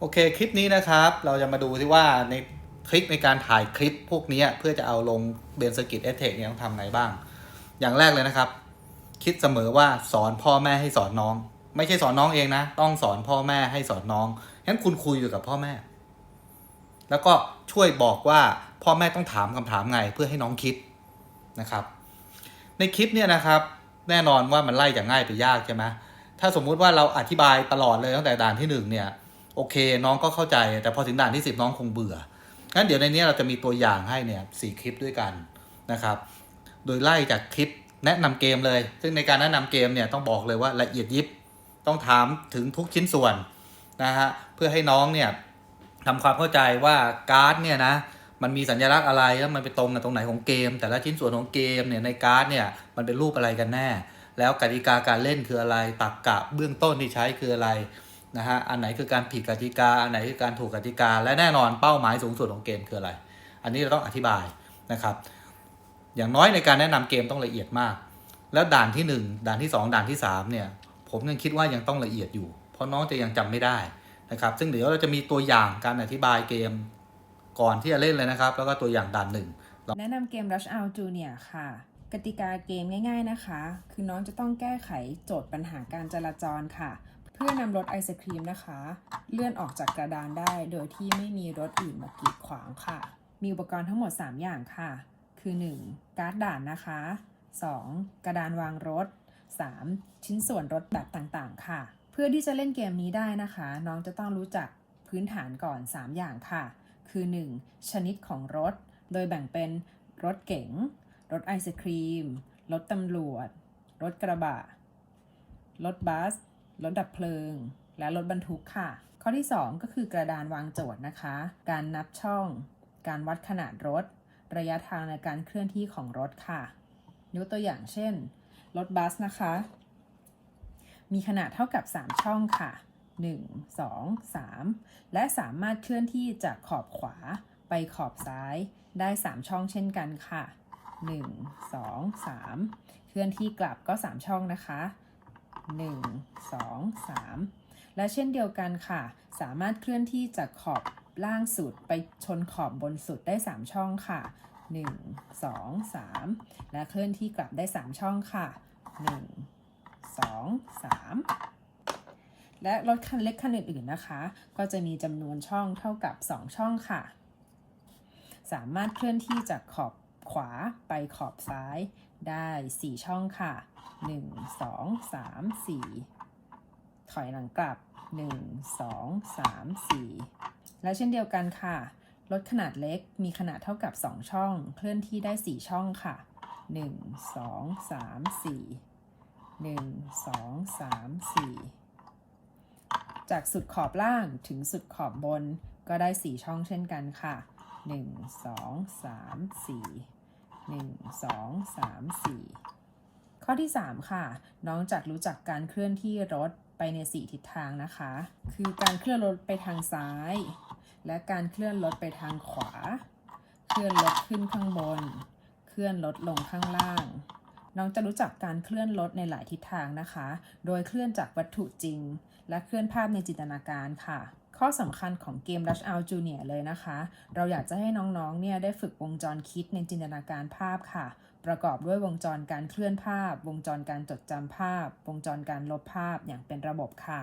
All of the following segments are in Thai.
โอเคคลิปนี้นะครับ เราจะมาดูที่ว่าในทริคในการถ่ายคลิปพวกนี้เพื่อจะเอาลงเบนสกิตเอเทคเนี่ยต้องทำไงบ้าง อย่างแรกเลยนะครับ คิดเสมอว่าสอนพ่อแม่ให้สอนน้อง ไม่ใช่สอนน้องเองนะ ต้องสอนพ่อแม่ให้สอนน้องงั้นคุณคุยอยู่กับพ่อแม่ แล้วก็ช่วยบอกว่าพ่อแม่ต้องถามคำถามไงเพื่อให้น้องคิดนะครับ ในคลิปเนี่ยนะครับ แน่นอนว่ามันไล่จากง่ายไปยากใช่ไหมถ้าสมมุติว่าเราอธิบายตลอดเลยตั้งแต่ด่านที่หนึ่งเนี่ย โอเค น้องก็เข้าใจแต่พอถึงด่านที่สิบน้องคงเบื่องั้นเดี๋ยวในนี้เราจะมีตัวอย่างให้เนี่ยสี่คลิปด้วยกันนะครับ โดยไล่จากคลิปแนะนำเกมเลย ซึ่งในการแนะนำเกมเนี่ยต้องบอกเลยว่าละเอียดยิบต้องถามถึงทุกชิ้นส่วนนะฮะเพื่อให้น้องเนี่ยทำความเข้าใจว่าการ์ดเนี่ยนะมันมีสัญลักษณ์อะไรแล้วมันไปตรงกับตรงไหนของเกม แต่ละชิ้นส่วนของเกมเนี่ยในการ์ดเนี่ยมันเป็นรูปอะไรกันแน่ แล้วกติกาการเล่นคืออะไรตรรกกะเบื้องต้นที่ใช้คืออะไร นะฮะอันไหนคือการผิดกติกา อันไหนคือการถูกกติกา และแน่นอนเป้าหมายสูงสุดของเกมคืออะไร อันนี้เราต้องอธิบายนะครับ อย่างน้อยในการแนะนำเกมต้องละเอียดมาก แล้วด่านที่หนึ่งด่านที่สองด่านที่สามเนี่ยผมยังคิดว่ายังต้องละเอียดอยู่ เพราะน้องจะยังจำไม่ได้นะครับ ซึ่งเดี๋ยวเราจะมีตัวอย่างการอธิบายเกมก่อนที่จะเล่นเลยนะครับ แล้วก็ตัวอย่างด่านหนึ่งแนะนำเกม Rush Out Junior ค่ะ กติกาเกมง่าย ๆนะคะ คือน้องจะต้องแก้ไขโจทย์ปัญหาการจราจรค่ะ เพื่อนำรถไอศครีมนะคะ เลื่อนออกจากกระดานได้โดยที่ไม่มีรถอื่นมากีดขวางค่ะ มีอุปกรณ์ทั้งหมด 3 อย่างค่ะ คือ 1. การ์ดด่านนะคะ 2. กระดานวางรถ 3. ชิ้นส่วนรถแบบต่างๆ ค่ะ เพื่อที่จะเล่นเกมนี้ได้นะคะ น้องจะต้องรู้จักพื้นฐานก่อน 3 อย่างค่ะ คือ 1. ชนิดของรถ โดยแบ่งเป็นรถเก๋ง รถไอศครีม รถตำรวจ รถกระบะ รถบัส รถดับเพลิง และรถบรรทุกค่ะ ข้อที่ 2 ก็คือกระดานวางโจทย์นะคะ การนับช่อง การวัดขนาดรถ ระยะทางในการเคลื่อนที่ของรถค่ะ ยกตัวอย่างเช่น รถบัสนะคะ มีขนาดเท่ากับ 3 ช่องค่ะ 1 2 3 และสามารถเคลื่อนที่จากขอบขวาไปขอบซ้ายได้ 3 ช่องเช่นกันค่ะ 1 2 3 เคลื่อนที่กลับก็ 3 ช่องนะคะ 1 2 3 และเช่นเดียวกันค่ะ สามารถเคลื่อนที่จากขอบล่างสุดไปชนขอบบนสุดได้ 3 ช่องค่ะ 1 2 3 และเคลื่อนที่กลับได้ 3 ช่องค่ะ 1 2 3และรถคันเล็กคันอื่นๆนะคะ ก็จะมีจำนวนช่องเท่ากับ 2 ช่องค่ะ สามารถเคลื่อนที่จากขอบขวาไปขอบซ้ายได้ 4 ช่องค่ะ 1 2 3 4ถอยหลังกลับ1 2 3 4และเช่นเดียวกันค่ะรถขนาดเล็กมีขนาดเท่ากับ 2 ช่อง เคลื่อนที่ได้ 4 ช่องค่ะ 1 2 3 4 1 2 3 4 จากสุดขอบล่างถึงสุดขอบบนก็ได้ 4 ช่องเช่นกันค่ะ 1 2 3 4 1 2 3 4 ข้อที่ 3 ค่ะ น้องจากรู้จักการเคลื่อนที่รถไปใน 4 ทิศทางนะคะ คือการเคลื่อนรถไปทางซ้าย และการเคลื่อนรถไปทางขวา เคลื่อนรถขึ้นข้างบน เคลื่อนรถลงข้างล่าง น้องจะรู้จักการเคลื่อนรถในหลายทิศทางนะคะ โดยเคลื่อนจากวัตถุจริง และเคลื่อนภาพในจินตนาการค่ะ ข้อสำคัญของเกม Rush Out Junior เลยนะคะ เราอยากจะให้น้องๆ เนี่ยได้ฝึกวงจรคิดในจินตนาการภาพค่ะ ประกอบด้วยวงจรการเคลื่อนภาพ วงจรการจดจำภาพ วงจรการลบภาพอย่างเป็นระบบค่ะ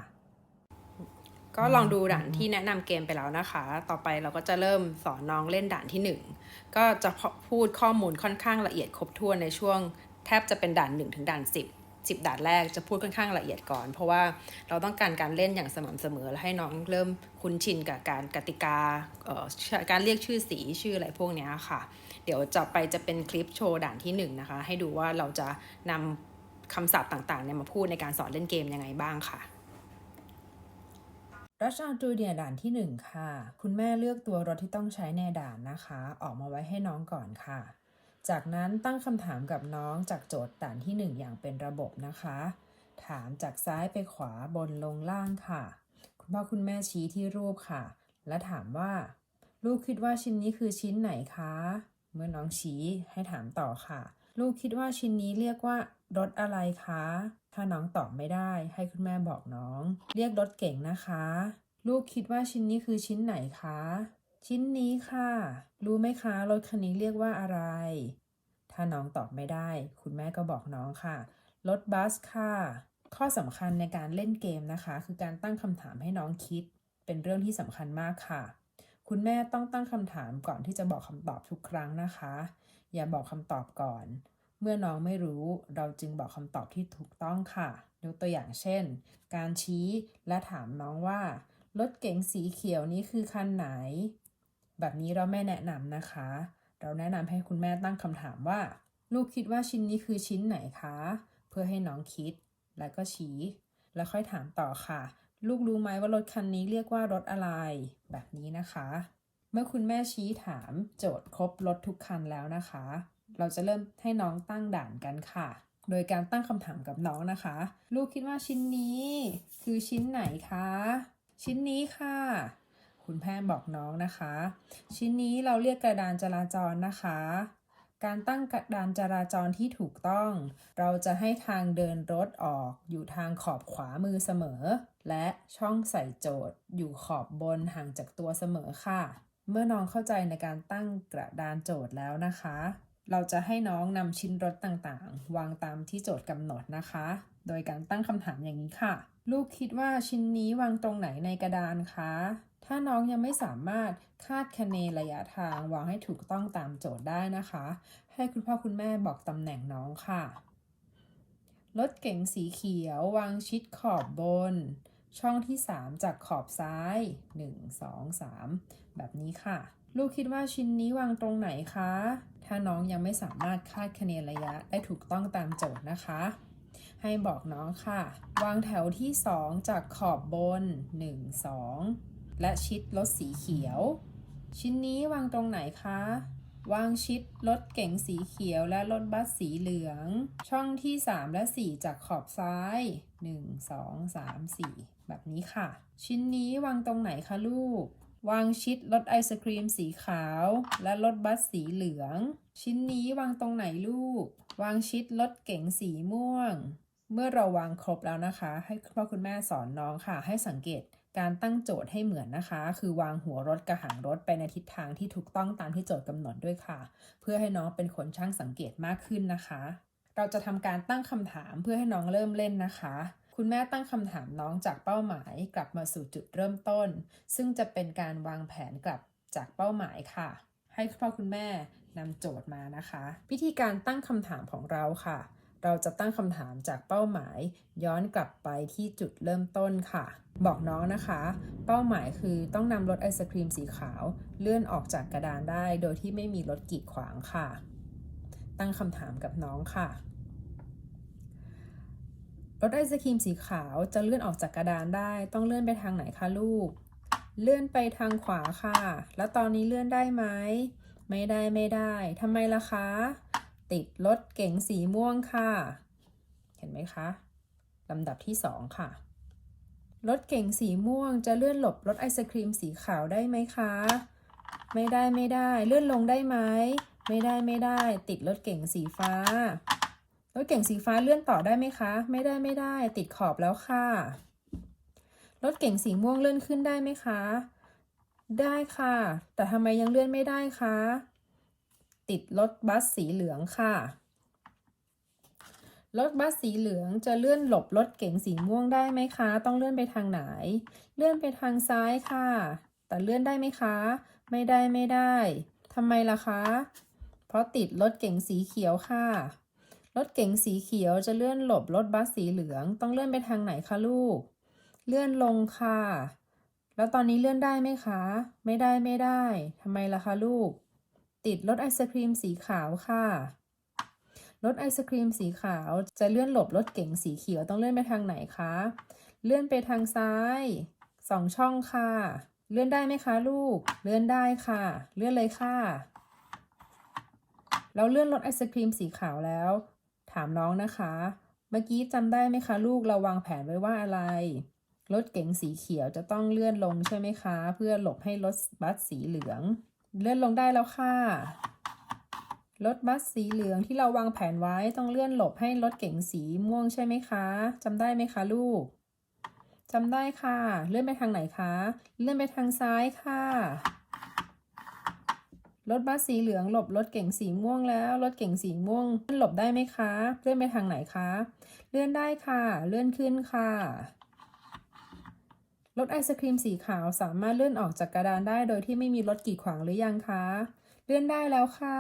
ก็ลองดูด่านที่แนะนำเกมไปแล้วนะคะ ต่อไปเราก็จะเริ่มสอนน้องเล่นด่านที่ 1 ก็จะพูดข้อมูลค่อนข้างละเอียดครบถ้วนในช่วง แทบจะเป็นด่าน 1 ถึงด่าน 10 10ด่านแรกจะพูดค่อนข้างละเอียดก่อน เพราะว่าเราต้องการการเล่นอย่างสม่ำเสมอและให้น้องเริ่มคุ้นชินกับการกติกาการเรียกชื่อสีชื่ออะไรพวกนี้ค่ะ เดี๋ยวจะไปจะเป็นคลิปโชว์ด่านที่1นะคะให้ดูว่าเราจะนำคำศัพท์ต่างๆเนี่ยมาพูดในการสอนเล่นเกมยังไงบ้างค่ะ Rush Out Junior ด่านที่ 1 ค่ะ คุณแม่เลือกตัวรถที่ต้องใช้ในด่านนะคะ ออกมาไว้ให้น้องก่อนค่ะ จากนั้นตั้งคำถามกับน้องจากโจทย์ด่านที่ 1 อย่างเป็นระบบนะคะ ถามจากซ้ายไปขวาบนลงล่างค่ะ คุณพ่อคุณแม่ชี้ที่รูปค่ะ และถามว่า ลูกคิดว่าชิ้นนี้คือชิ้นไหนคะ เมื่อน้องชี้ให้ถามต่อค่ะ ลูกคิดว่าชิ้นนี้เรียกว่ารถอะไรคะ ถ้าน้องตอบไม่ได้ให้คุณแม่บอกน้อง เรียกรถเก่งนะคะ ลูกคิดว่าชิ้นนี้คือชิ้นไหนคะ ชิ้นนี้ค่ะ รู้ไหมคะรถคันนี้เรียกว่าอะไร ถ้าน้องตอบไม่ได้ คุณแม่ก็บอกน้องค่ะ รถบัสค่ะ ข้อสำคัญในการเล่นเกมนะคะ คือการตั้งคำถามให้น้องคิด เป็นเรื่องที่สำคัญมากค่ะ คุณแม่ต้องตั้งคำถามก่อนที่จะบอกคำตอบทุกครั้งนะคะ อย่าบอกคำตอบก่อน เมื่อน้องไม่รู้เราจึงบอกคำตอบที่ถูกต้องค่ะ ยกตัวอย่างเช่น การชี้และถามน้องว่า รถเก๋งสีเขียวนี้คือคันไหน แบบนี้เราไม่แนะนำนะคะ เราแนะนำให้คุณแม่ตั้งคำถามว่า ลูกคิดว่าชิ้นนี้คือชิ้นไหนคะ เพื่อให้น้องคิด แล้วก็ชี้ แล้วค่อยถามต่อค่ะ ลูกรู้ไหมว่ารถคันนี้เรียกว่ารถอะไร แบบนี้นะคะ เมื่อคุณแม่ชี้ถามโจทย์ครบรถทุกคันแล้วนะคะ เราจะเริ่มให้น้องตั้งด่านกันค่ะ โดยการตั้งคำถามกับน้องนะคะ ลูกคิดว่าชิ้นนี้ คือชิ้นไหนคะ ชิ้นนี้ค่ะคุณแพทย์บอกน้องนะคะ ชิ้นนี้เราเรียกกระดานจราจรนะคะ การตั้งกระดานจราจรที่ถูกต้อง เราจะให้ทางเดินรถออกอยู่ทางขอบขวามือเสมอ และช่องใส่โจทย์อยู่ขอบบนห่างจากตัวเสมอค่ะ เมื่อน้องเข้าใจในการตั้งกระดานโจทย์แล้วนะคะ เราจะให้น้องนำชิ้นรถต่างๆ วางตามที่โจทย์กำหนดนะคะ โดยการตั้งคำถามอย่างนี้ค่ะ ลูกคิดว่าชิ้นนี้วางตรงไหนในกระดานคะ ถ้าน้องยังไม่สามารถคาดคะเนระยะทางวางให้ถูกต้องตามโจทย์ได้นะคะ ให้คุณพ่อคุณแม่บอกตำแหน่งน้องค่ะ รถเก๋งสีเขียววางชิดขอบบน ช่องที่ 3 จากขอบซ้าย 1 2 3 แบบนี้ค่ะ ลูกคิดว่าชิ้นนี้วางตรงไหนคะ ถ้าน้องยังไม่สามารถคาดคะเนระยะได้ถูกต้องตามโจทย์นะคะให้บอกน้องค่ะ วางแถวที่ 2 จากขอบบน 1 2 และชิดรถสีเขียว ชิ้นนี้วางตรงไหนคะ วางชิดรถเก๋งสีเขียวและรถบัสสีเหลือง ช่องที่ 3 และ 4 จากขอบซ้าย 1 2 3 4 แบบนี้ค่ะ ชิ้นนี้วางตรงไหนคะลูก วางชิดรถไอศครีมสีขาว และรถบัสสีเหลือง ชิ้นนี้วางตรงไหนลูก วางชิดรถเก๋งสีม่วงเมื่อเราวางครบแล้วนะคะ ให้พ่อคุณแม่สอนน้องค่ะ ให้สังเกต การตั้งโจทย์ให้เหมือนนะคะ คือวางหัวรถกับหางรถไปในทิศทางที่ถูกต้องตามที่โจทย์กำหนดด้วยค่ะ เพื่อให้น้องเป็นคนช่างสังเกตมากขึ้นนะคะ เราจะทำการตั้งคำถามเพื่อให้น้องเริ่มเล่นนะคะคุณแม่ตั้งคำถามน้องจากเป้าหมายกลับมาสู่จุดเริ่มต้น ซึ่งจะเป็นการวางแผนกลับจากเป้าหมายค่ะ ให้พ่อคุณแม่นำโจทย์มานะคะ วิธีการตั้งคำถามของเราค่ะ เราจะตั้งคำถามจากเป้าหมาย ย้อนกลับไปที่จุดเริ่มต้นค่ะ บอกน้องนะคะ เป้าหมายคือต้องนำรถไอศครีมสีขาว เลื่อนออกจากกระดานได้ โดยที่ไม่มีรถกีดขวางค่ะ ตั้งคำถามกับน้องค่ะรถไอศครีมสีขาวจะเลื่อนออกจากกระดานได้ ต้องเลื่อนไปทางไหนคะลูก เลื่อนไปทางขวาค่ะ แล้วตอนนี้เลื่อนได้ไหม ไม่ได้ไม่ได้ทำไมล่ะคะ ติดรถเก๋งสีม่วงค่ะ เห็นไหมคะลำดับที่สองค่ะ รถเก๋งสีม่วงจะเลื่อนหลบรถไอศครีมสีขาวได้ไหมคะ ไม่ได้ไม่ได้ เลื่อนลงได้ไหม ไม่ได้ไม่ได้ ติดรถเก๋งสีฟ้า รถเก๋งสีฟ้าเลื่อนต่อได้ไหมคะ ไม่ได้ไม่ได้ ติดขอบแล้วค่ะ รถเก๋งสีม่วงเลื่อนขึ้นได้ไหมคะ ได้ค่ะ แต่ทำไมยังเลื่อนไม่ได้คะ ติดรถบัสสีเหลืองค่ะ รถบัสสีเหลืองจะเลื่อนหลบรถเก๋งสีม่วงได้ไหมคะ ต้องเลื่อนไปทางไหน เลื่อนไปทางซ้ายค่ะ แต่เลื่อนได้ไหมคะ ไม่ได้ไม่ได้ทำไมล่ะคะ เพราะติดรถเก๋งสีเขียวค่ะ รถเก๋งสีเขียวจะเลื่อนหลบรถบัสสีเหลือง ต้องเลื่อนไปทางไหนคะลูก เลื่อนลงค่ะ แล้วตอนนี้เลื่อนได้ไหมคะ ไม่ได้ไม่ได้ทำไมล่ะคะลูก ติดรถไอศครีมสีขาวค่ะรถไอศครีมสีขาวจะเลื่อนหลบรถเก๋งสีเขียวต้องเลื่อนไปทางไหนคะ เลื่อนไปทางซ้ายสองช่องค่ะ เลื่อนได้ไหมคะลูก เลื่อนได้ค่ะ เลื่อนเลยค่ะ เราเลื่อนรถไอศครีมสีขาวแล้ว ถามน้องนะคะ เมื่อกี้จำได้ไหมคะลูกเราวางแผนไว้ว่าอะไร รถเก๋งสีเขียวจะต้องเลื่อนลงใช่ไหมคะ เพื่อหลบให้รถบัสสีเหลือง เลื่อนลงได้แล้วค่ะรถบัสสีเหลืองที่เราวางแผนไว้ต้องเลื่อนหลบให้รถเก๋งสีม่วงใช่ไหมคะจำได้ไหมคะลูกจำได้ค่ะ เลื่อนไปทางไหนคะ เลื่อนไปทางซ้ายค่ะ รถบัสสีเหลืองหลบรถเก๋งสีม่วงแล้ว รถเก๋งสีม่วงเลื่อนหลบได้ไหมคะ เลื่อนไปทางไหนคะ เลื่อนได้ค่ะ เลื่อนขึ้นค่ะ รถไอศครีมสีขาวสามารถเลื่อนออกจากกระดานได้ โดยที่ไม่มีรถกีดขวางหรือยังคะ เลื่อนได้แล้วค่ะ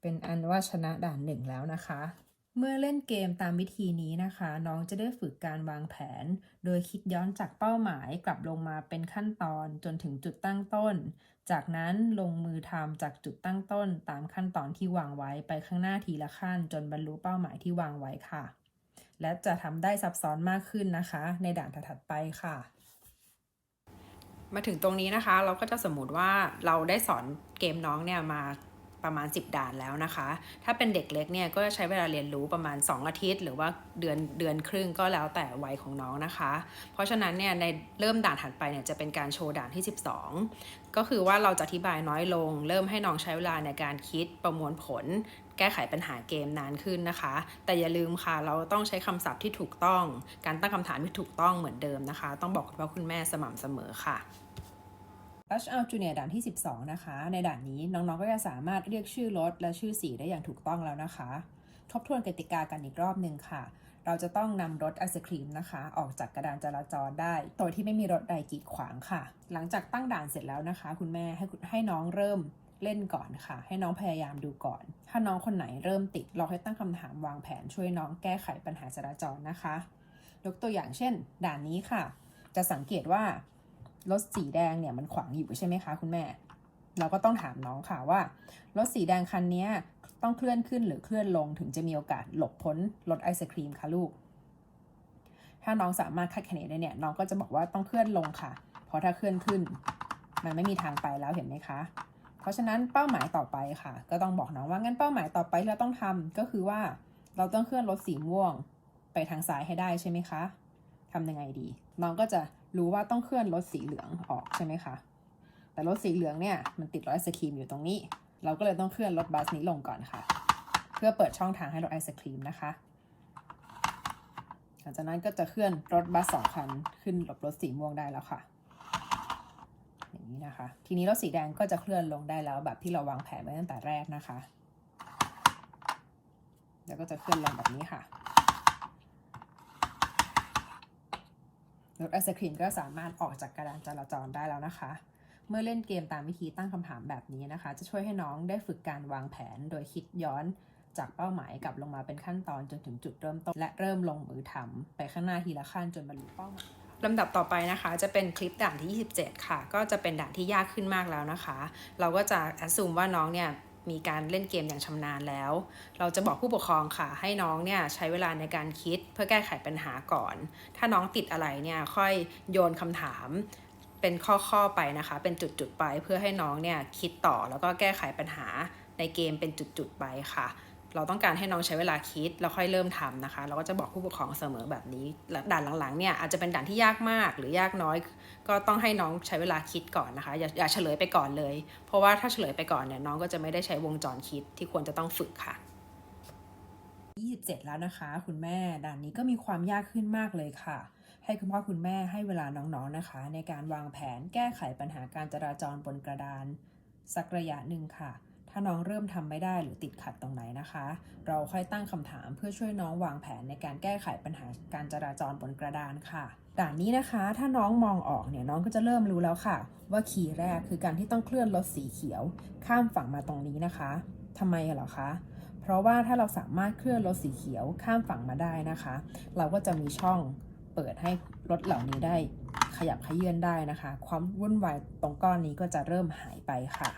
เป็นอันว่าชนะด่านหนึ่งแล้วนะคะ เมื่อเล่นเกมตามวิธีนี้นะคะ น้องจะได้ฝึกการวางแผน โดยคิดย้อนจากเป้าหมายกลับลงมาเป็นขั้นตอนจนถึงจุดตั้งต้น จากนั้นลงมือทำจากจุดตั้งต้น ตามขั้นตอนที่วางไว้ไปข้างหน้าทีละขั้น จนบรรลุเป้าหมายที่วางไว้ค่ะ และจะทำได้ซับซ้อนมากขึ้นนะคะ ในด่านถัดไปค่ะ มาถึงตรงนี้นะคะ เราก็จะสมมติว่าเราได้สอนเกมน้องเนี่ยมา ประมาณ 10 ด่านแล้วนะคะ ถ้าเป็นเด็กเล็กเนี่ยก็จะใช้เวลาเรียนรู้ประมาณ 2 อาทิตย์ หรือว่าเดือนเดือนครึ่งก็แล้วแต่วัยของน้องนะคะ เพราะฉะนั้นเนี่ยในเริ่มด่านถัดไปเนี่ยจะเป็นการโชว์ด่านที่ 12 ก็คือว่าเราจะอธิบายน้อยลง เริ่มให้น้องใช้เวลาในการคิดประมวลผล แก้ไขปัญหาเกมนานขึ้นนะคะ แต่อย่าลืมค่ะเราต้องใช้คำศัพท์ที่ถูกต้อง การตั้งคำถามที่ถูกต้องเหมือนเดิมนะคะ ต้องบอกคุณพ่อคุณแม่สม่ำเสมอค่ะ Rush Out Junior ด่านที่ 12 นะคะ ในด่านนี้น้องๆ ก็จะสามารถเรียกชื่อรถและชื่อสีได้อย่างถูกต้องแล้วนะคะ ทบทวนกติกากันอีกรอบหนึ่งค่ะ เราจะต้องนำรถไอศครีมนะคะ ออกจากกระดานจราจรได้ โดยที่ไม่มีรถใดกีดขวางค่ะ หลังจากตั้งด่านเสร็จแล้วนะคะ คุณแม่ให้ให้น้องเริ่มเล่นก่อนค่ะ ให้น้องพยายามดูก่อน ถ้าน้องคนไหนเริ่มติด เราให้ตั้งคำถามวางแผนช่วยน้องแก้ไขปัญหาจราจรนะคะ ยกตัวอย่างเช่น ด่านนี้ค่ะ จะสังเกตว่า รถสีแดงเนี่ยมันขวางอยู่ใช่ไหมคะคุณแม่ เราก็ต้องถามน้องค่ะว่ารถสีแดงคันนี้ต้องเคลื่อนขึ้นหรือเคลื่อนลงถึงจะมีโอกาสหลบพ้นรถไอศครีมคะลูก ถ้าน้องสามารถคาดคะเนได้เนี่ยน้องก็จะบอกว่าต้องเคลื่อนลงค่ะ เพราะถ้าเคลื่อนขึ้น มันไม่มีทางไปแล้วเห็นไหมคะ เพราะฉะนั้นเป้าหมายต่อไปค่ะ ก็ต้องบอกน้องว่างั้นเป้าหมายต่อไปที่เราต้องทำก็คือว่าเราต้องเคลื่อนรถสีม่วงไปทางซ้ายให้ได้ใช่ไหมคะทำยังไงดี น้องก็จะ รู้ว่าต้องเคลื่อนรถสีเหลืองออกใช่ไหมคะ แต่รถสีเหลืองเนี่ยมันติดรถไอศครีมอยู่ตรงนี้ เราก็เลยต้องเคลื่อนรถบัสนี้ลงก่อนค่ะ เพื่อเปิดช่องทางให้รถไอศครีมนะคะหลังจากนั้นก็จะเคลื่อนรถบัสสองคันขึ้นหลบรถสีม่วงได้แล้วค่ะ อย่างนี้นะคะ ทีนี้รถสีแดงก็จะเคลื่อนลงได้แล้วแบบที่เราวางแผนไว้ตั้งแต่แรกนะคะ แล้วก็จะเคลื่อนลงแบบนี้ค่ะ รถไอศครีมก็สามารถออกจากกระดานจราจรได้แล้วนะคะ เมื่อเล่นเกมตามวิธีตั้งคำถามแบบนี้นะคะ จะช่วยให้น้องได้ฝึกการวางแผนโดยคิดย้อนจากเป้าหมายกลับลงมาเป็นขั้นตอนจนถึงจุดเริ่มต้น และเริ่มลงมือทำไปข้างหน้าทีละขั้นจนบรรลุเป้าหมายลำดับต่อไปนะคะ จะเป็นคลิปด่านที่ 27 ค่ะ ก็จะเป็นด่านที่ยากขึ้นมากแล้วนะคะ เราก็จะแอดซูมว่าน้องเนี่ย มีการเล่นเกมอย่างชำนาญแล้ว เราจะบอกผู้ปกครองค่ะ ให้น้องเนี่ยใช้เวลาในการคิดเพื่อแก้ไขปัญหาก่อน ถ้าน้องติดอะไรเนี่ยค่อยโยนคำถามเป็นข้อๆไปนะคะ เป็นจุดๆไปเพื่อให้น้องเนี่ยคิดต่อแล้วก็แก้ไขปัญหาในเกมเป็นจุดๆไปค่ะ เราต้องการให้น้องใช้เวลาคิดแล้วค่อยเริ่มทำนะคะ เราก็จะบอกผู้ปกครองเสมอแบบนี้ด่านหลังๆเนี่ยอาจจะเป็นด่านที่ยากมากหรือยากน้อย ก็ต้องให้น้องใช้เวลาคิดก่อนนะคะ อย่าอย่าเฉลยไปก่อนเลย เพราะว่าถ้าเฉลยไปก่อนเนี่ยน้องก็จะไม่ได้ใช้วงจรคิดที่ควรจะต้องฝึกค่ะ27 แล้วนะคะ คุณแม่ด่านนี้ก็มีความยากขึ้นมากเลยค่ะ ให้คุณพ่อคุณแม่ให้เวลาน้องๆนะคะ ในการวางแผนแก้ไขปัญหาการจราจรบนกระดาน สักระยะหนึ่งค่ะ ถ้าน้องเริ่มทำไม่ได้หรือติดขัดตรงไหนนะคะ เราค่อยตั้งคำถามเพื่อช่วยน้องวางแผนในการแก้ไขปัญหาการจราจรบนกระดานค่ะด่านนี้นะคะ ถ้าน้องมองออกเนี่ยน้องก็จะเริ่มรู้แล้วค่ะ ว่าคีย์แรกคือการที่ต้องเคลื่อนรถสีเขียว ข้ามฝั่งมาตรงนี้นะคะทำไมเหรอคะเพราะว่าถ้าเราสามารถเคลื่อนรถสีเขียวข้ามฝั่งมาได้นะคะ เราก็จะมีช่องเปิดให้รถเหล่านี้ได้ขยับขยื่นได้นะคะ ความวุ่นวายตรงก้อนนี้ก็จะเริ่มหายไปค่ะ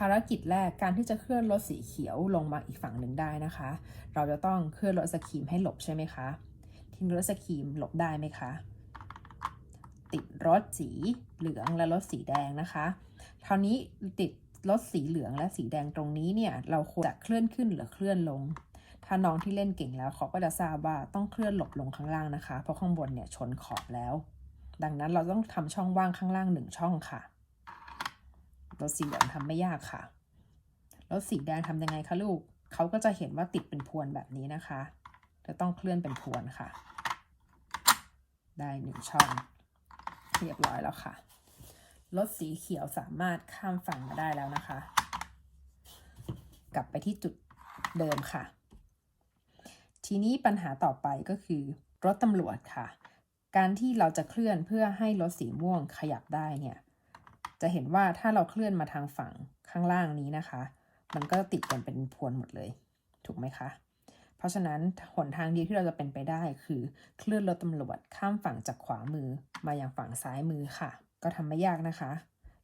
ภารกิจแรกการที่จะเคลื่อนรถสีเขียวลงมาอีกฝั่งหนึ่งได้นะคะ เราจะต้องเคลื่อนรถสกีมให้หลบใช่ไหมคะ ทีนี้รถสกีมหลบได้ไหมคะ ติดรถสีเหลืองและรถสีแดงนะคะคราวนี้ติดรถสีเหลืองและสีแดงตรงนี้เนี่ยเราควรจะเคลื่อนขึ้นหรือเคลื่อนลง ถ้าน้องที่เล่นเก่งแล้วเขาก็จะทราบว่าต้องเคลื่อนหลบลงข้างล่างนะคะ เพราะข้างบนเนี่ยชนขอบแล้ว ดังนั้นเราต้องทำช่องว่างข้างล่างหนึ่งช่องค่ะ รถสีเหลืองทำไม่ยากค่ะ รถสีแดงทำยังไงคะลูก เขาก็จะเห็นว่าติดเป็นพวนแบบนี้นะคะจะต้องเคลื่อนเป็นพวนค่ะ ได้หนึ่งช่อง เรียบร้อยแล้วค่ะ รถสีเขียวสามารถข้ามฝั่งมาได้แล้วนะคะ กลับไปที่จุดเดิมค่ะ ทีนี้ปัญหาต่อไปก็คือรถตำรวจค่ะ การที่เราจะเคลื่อนเพื่อให้รถสีม่วงขยับได้เนี่ย จะเห็นว่าถ้าเราเคลื่อนมาทางฝั่งข้างล่างนี้นะคะ มันก็ติดกันเป็นพวนหมดเลย ถูกไหมคะ เพราะฉะนั้นหนทางเดียวที่เราจะเป็นไปได้คือเคลื่อนรถตำรวจข้ามฝั่งจากขวามือมาอย่างฝั่งซ้ายมือค่ะ ก็ทำไม่ยากนะคะ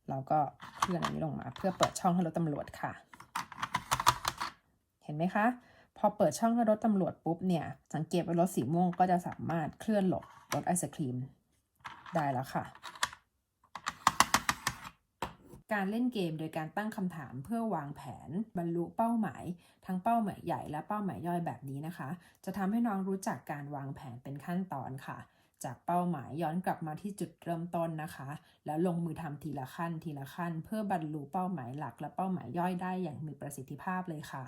เราก็เคลื่อนอันนี้ลงมาเพื่อเปิดช่องให้รถตำรวจค่ะ เห็นไหมคะ พอเปิดช่องให้รถตำรวจปุ๊บเนี่ย สังเกตว่ารถสีม่วงก็จะสามารถเคลื่อนหลบรถไอศครีมได้แล้วค่ะ การเล่นเกมโดยการตั้งคำถามเพื่อวางแผนบรรลุเป้าหมาย ทั้งเป้าหมายใหญ่และเป้าหมายย่อยแบบนี้นะคะ จะทำให้น้องรู้จักการวางแผนเป็นขั้นตอนค่ะ จากเป้าหมายย้อนกลับมาที่จุดเริ่มต้นนะคะ แล้วลงมือทำทีละขั้นทีละขั้น เพื่อบรรลุเป้าหมายหลักและเป้าหมายย่อยได้อย่างมีประสิทธิภาพเลยค่ะ